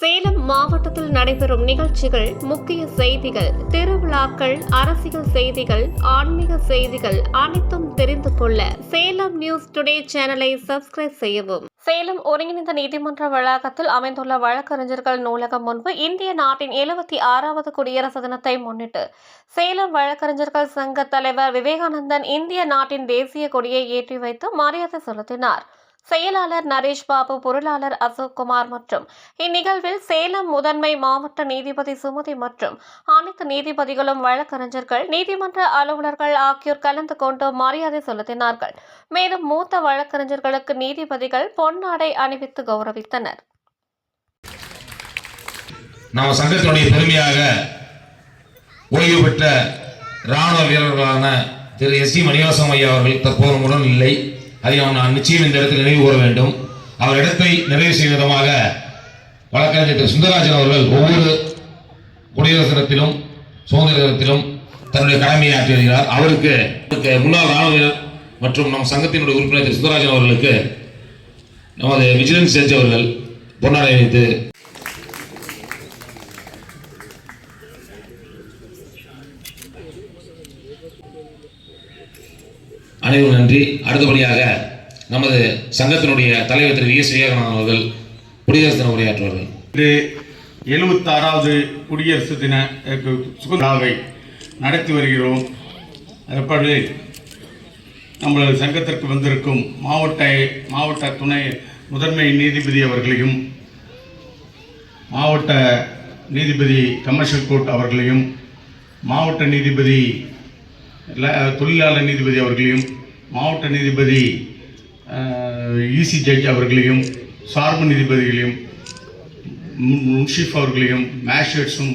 சேலம் மாவட்டத்தில் நடைபெறும் நிகழ்ச்சிகள் முக்கிய செய்திகள் திருவிழாக்கள் அரசியல் செய்திகள் ஆன்மீக செய்திகள் அனைத்தும் தெரிந்து கொள்ள சேலம் நியூஸ் டுடே சேனலை சப்ஸ்கிரைப் செய்யவும். சேலம் ஒருங்கிணைந்த நீதிமன்ற வளாகத்தில் அமைந்துள்ள வழக்கறிஞர்கள் நூலகம் முன்பு இந்திய நாட்டின் எழுபத்தி ஆறாவது குடியரசு தினத்தை முன்னிட்டு சேலம் வழக்கறிஞர்கள் சங்க தலைவர் விவேகானந்தன் இந்திய நாட்டின் தேசிய கொடியை ஏற்றி வைத்து மரியாதை செலுத்தினார். செயலாளர் நரேஷ் பாபு பொருளாளர் அசோக் குமார் மற்றும் இந்நிகழ்வில் சேலம் முதன்மை மாவட்ட நீதிபதி சுமதி மற்றும் அனைத்து நீதிபதிகளும் வழக்கறிஞர்கள் நீதிமன்ற அலுவலர்கள் ஆகியோர் கலந்து கொண்டு மரியாதை செலுத்தினார்கள். மேலும் மூத்த வழக்கறிஞர்களுக்கு நீதிபதிகள் பொன்னாடை அணிவித்து கௌரவித்தனர். நம்ம சங்கத்தினுடைய பெருமையாக ஓய்வு பெற்ற ராணுவ வீரர்களான திரு எஸ் சி மணிவாசம் ஐயா அவர்கள் தற்போது உடன் இல்லை அதை நாம் நிச்சயம் இந்த இடத்தில் நினைவு கூற வேண்டும். அவர் இடத்தை நிறைவு செய்யும் விதமாக வழக்கறிஞர் திரு சுந்தரராஜன் அவர்கள் ஒவ்வொரு குடியரசு தினத்திலும் சுதந்திர தினத்திலும் தன்னுடைய கடமையை ஆற்றி வருகிறார். அவருக்கு முன்னாள் ராணுவ மற்றும் நம் சங்கத்தினுடைய உறுப்பினர் திரு சுந்தரராஜன் அவர்களுக்கு நமது விஜிலன்ஸ் ஜட்ஜ் அவர்கள் பொன்னாடை வைத்து அனைவரும் நன்றி. அடுத்தபடியாக நமது சங்கத்தினுடைய தலைவர் திரு வி. எஸ். விவேகானந்தன் அவர்கள் குடியரசு தின உரையாற்றுவார்கள். இன்று எழுபத்தாறாவது குடியரசு தின அஹ், நடத்தி வருகிறோம். எப்படி நம்மளது சங்கத்திற்கு வந்திருக்கும் மாவட்ட மாவட்ட துணை முதன்மை நீதிபதி அவர்களையும் மாவட்ட நீதிபதி கமர்ஷியல் கோர்ட் அவர்களையும் மாவட்ட நீதிபதி தொழிலாளர் நீதிபதி அவர்களையும் மாவட்ட நீதிபதி இசி ஜட்ஜ் அவர்களையும் சார்பு நீதிபதிகளையும் மு- முன்ஷிப் அவர்களையும் மேஷர்ஸும்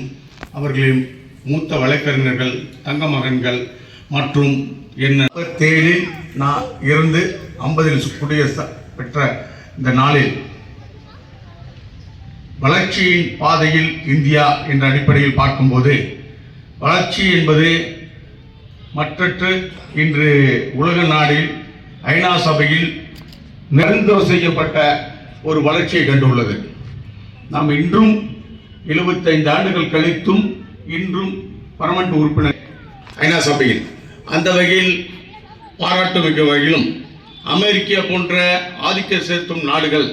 அவர்களையும் மூத்த வழக்கறிஞர்கள் தங்க மகன்கள் மற்றும் என்ன முப்பத்தேழில் நான் இருந்து ஐம்பதில் குடியரசு பெற்ற இந்த நாளில் வளர்ச்சியின் பாதையில் இந்தியா என்ற அடிப்படையில் பார்க்கும்போது வளர்ச்சி என்பது மற்றற்று இன்று உலக நாடில் ஐநா சபையில் நிரந்தரம் செய்யப்பட்ட ஒரு வளர்ச்சியை கண்டுள்ளது. நாம் இன்றும் 75 ஆண்டுகள் கழித்தும் இன்றும் பரமண்ட் உறுப்பினர் ஐநா சபையில் அந்த வகையில் பாராட்டு மிக்க வகையிலும் அமெரிக்கா போன்ற ஆதிக்க செலுத்தும் நாடுகள்